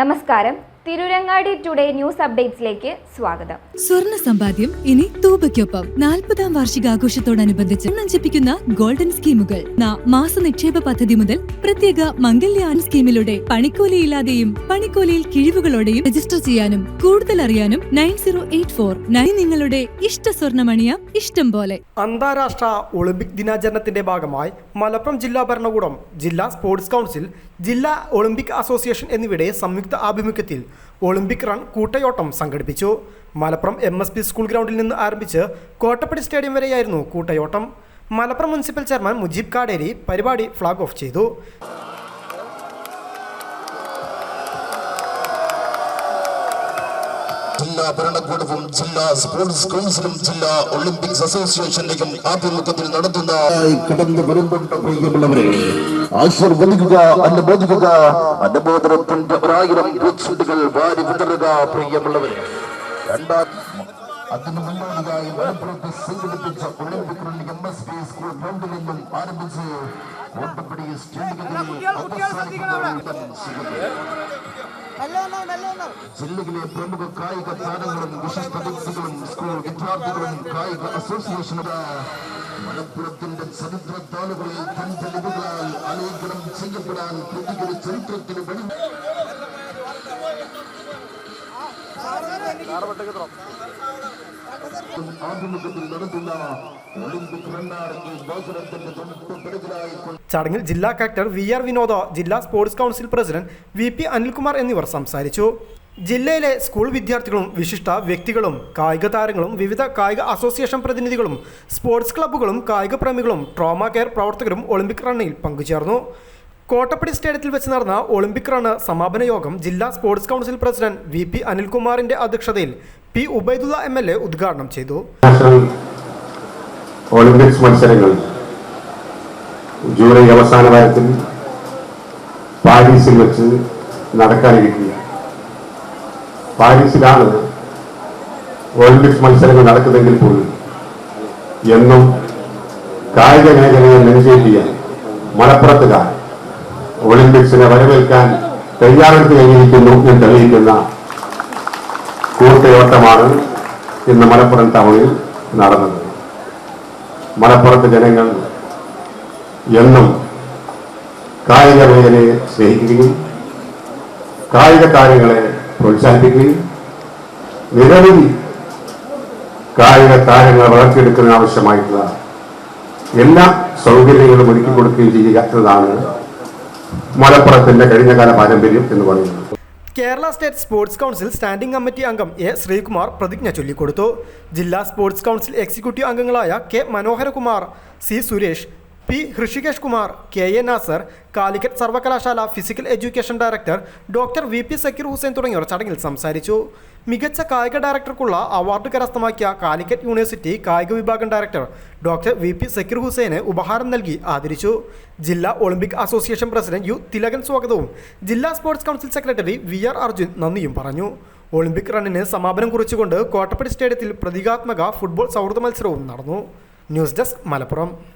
നമസ്കാരം. Tirurangadi today news അപ്ഡേറ്റ്സിലേക്ക് സ്വാഗതം. സ്വർണ സമ്പാദ്യം ഇനി തൂബയ്ക്കൊപ്പം. നാൽപ്പതാം വാർഷികാഘോഷത്തോടനുബന്ധിച്ച് നഞ്ചിപ്പിക്കുന്ന ഗോൾഡൻ സ്കീമുകൾ. ന- മാസ നിക്ഷേപ പദ്ധതി മുതൽ പ്രത്യേക മംഗല്യാൻ സ്കീമിലൂടെ പണിക്കൂലിയില്ലാതെയും പണിക്കൂലിയിൽ കിഴിവുകളോടെയും രജിസ്റ്റർ ചെയ്യാനും കൂടുതൽ അറിയാനും nine zero eight four nine നിങ്ങളുടെ ഇഷ്ട സ്വർണമണിയ ഇഷ്ടം പോലെ. അന്താരാഷ്ട്ര ഒളിമ്പിക് ദിനാചരണത്തിന്റെ ഭാഗമായി മലപ്പുറം ജില്ലാ ഭരണകൂടം ജില്ലാ സ്പോർട്സ് കൗൺസിൽ ജില്ലാ ഒളിമ്പിക് അസോസിയേഷൻ എന്നിവയുടെ സംയുക്ത ആഭിമുഖ്യത്തിൽ ഒളിമ്പിക് റൺ കൂട്ടയോട്ടം സംഘടിപ്പിച്ചു. Malappuram M S P school ഗ്രൗണ്ടിൽ നിന്ന് ആരംഭിച്ച് കോട്ടപ്പടി സ്റ്റേഡിയം വരെയായിരുന്നു കൂട്ടയോട്ടം. മലപ്പുറം മുനിസിപ്പൽ ചെയർമാൻ മുജീബ് കാടേരി പരിപാടി ഫ്ളാഗ് ഓഫ് ചെയ്തു. ജില്ലാ ഭരണകൂടവും ജില്ലാ സ്പോർട്സ് കൗൺസിലും ജില്ലാ ഒളിമ്പിക്സ് അസോസിയേഷന്റെയും ആഭിമുഖ്യത്തിൽ നടത്തുന്ന കടന്നു വരുന്നുണ്ട് പ്രിയമുള്ളവരെ. ആശീർവദിക്കുക അനുബോധിക്കുക അനുബോധനത്തിന്റെ ഒരായിരം പൂച്ചുണ്ടികൾ വാരി വിതറുക പ്രിയമുള്ളവരെ. രണ്ടാം അതിനു മുന്നോടിയായി മലപ്പുറത്ത് സംഘടിപ്പിച്ച Olympic run M S P school ഗ്രൗണ്ടിൽ നിന്നും ആരംഭിച്ച് കോട്ടപ്പടി സ്റ്റേഡിയത്തിൽ അവസാനിക്കുന്ന ജില്ലയിലെ പ്രമുഖ കായിക താരങ്ങളും വിശിഷ്ട വ്യക്തികളും സ്കൂൾ വിദ്യാർത്ഥികളും കായിക അസോസിയേഷനും മലപ്പുറത്തിന്റെ ചരിത്ര താളുകളിൽ തന്റെ ലിപികളാൽ ആലേഖനം ചെയ്യപ്പെടാൻ പുതിയൊരു ചരിത്രത്തിന് വഴി ആഭിമുഖ്യത്തിൽ നടത്തുന്ന ചടങ്ങിൽ ജില്ലാ കളക്ടർ വി ആർ വിനോദ ജില്ലാ sports council president V P Anilkumar എന്നിവർ സംസാരിച്ചു. ജില്ലയിലെ സ്കൂൾ വിദ്യാർത്ഥികളും വിശിഷ്ട വ്യക്തികളും കായിക താരങ്ങളും വിവിധ കായിക അസോസിയേഷൻ പ്രതിനിധികളും സ്പോർട്സ് ക്ലബ്ബുകളും കായിക പ്രേമികളും ട്രോമ കെയർ പ്രവർത്തകരും ഒളിമ്പിക് റണ്ണിൽ പങ്കുചേർന്നു. കോട്ടപ്പടി സ്റ്റേഡിയത്തിൽ വെച്ച് നടന്ന ഒളിമ്പിക് റണ് സമാപന യോഗം ജില്ലാ sports council president V P അനിൽകുമാറിന്റെ അധ്യക്ഷതയിൽ P Ubaidulla M L A ഉദ്ഘാടനം ചെയ്തു. ഒളിമ്പിക്സ് മത്സരങ്ങൾ ജൂലൈ അവസാന വാരത്തിൽ പാരീസിൽ വെച്ച് നടക്കാനിരിക്കുക പാരീസിലാണ് ഒളിമ്പിക്സ് മത്സരങ്ങൾ നടക്കുന്നതെങ്കിൽ പോലും എന്നും കായിക മേഖലയെ നെഞ്ചേറ്റിയ മലപ്പുറത്തുകാർ ഒളിമ്പിക്സിനെ വരവേൽക്കാൻ തയ്യാറെടുത്ത് കഴിഞ്ഞിരിക്കുന്നു എന്ന് തെളിയിക്കുന്ന കൂട്ടയോട്ടമാണ് ഇന്ന് മലപ്പുറം ടൗണിൽ നടന്നത്. മലപ്പുറത്തെ ജനങ്ങൾ എന്നും കായിക മേഖലയെ സ്നേഹിക്കുകയും കായിക താരങ്ങളെ പ്രോത്സാഹിപ്പിക്കുകയും നിരവധി കായിക താരങ്ങളെ വളർത്തിയെടുക്കുന്നതിന് ആവശ്യമായിട്ടുള്ള എല്ലാ സൗകര്യങ്ങളും ഒരുക്കി കൊടുക്കുകയും ചെയ്യുക എന്നതാണ് മലപ്പുറത്തിന്റെ കഴിഞ്ഞകാല പാരമ്പര്യം എന്ന് പറയുന്നത്. Kerala state sports council standing committee അംഗം എ ശ്രീകുമാർ പ്രതിജ്ഞ ചൊല്ലിക്കൊടുത്തു. ജില്ലാ സ്പോർട്സ് കൗൺസിൽ എക്സിക്യൂട്ടീവ് അംഗങ്ങളായ K Manoharakumar C Suresh P Hrishikesh Kumar K A Nasar Calicut സർവകലാശാല physical education director doctor V. P. Zakir Hussain തുടങ്ങിയവർ ചടങ്ങിൽ സംസാരിച്ചു. മികച്ച കായിക ഡയറക്ടർക്കുള്ള അവാർഡ് കരസ്ഥമാക്കിയ കാലിക്കറ്റ് യൂണിവേഴ്സിറ്റി കായിക വിഭാഗം director doctor V. P. Zakir ഹുസൈനെ ഉപഹാരം നൽകി ആദരിച്ചു. ജില്ലാ Olympic association president U. Thilakan സ്വാഗതവും. ജില്ലാ sports council secretary V. R. Arjun നന്ദിയും പറഞ്ഞു. ഒളിമ്പിക് റണ്ണിന് സമാപനം കുറിച്ചുകൊണ്ട് കോട്ടപ്പടി സ്റ്റേഡിയത്തിൽ പ്രതീകാത്മക ഫുട്ബോൾ സൗഹൃദ മത്സരവും നടന്നു. News desk Malappuram.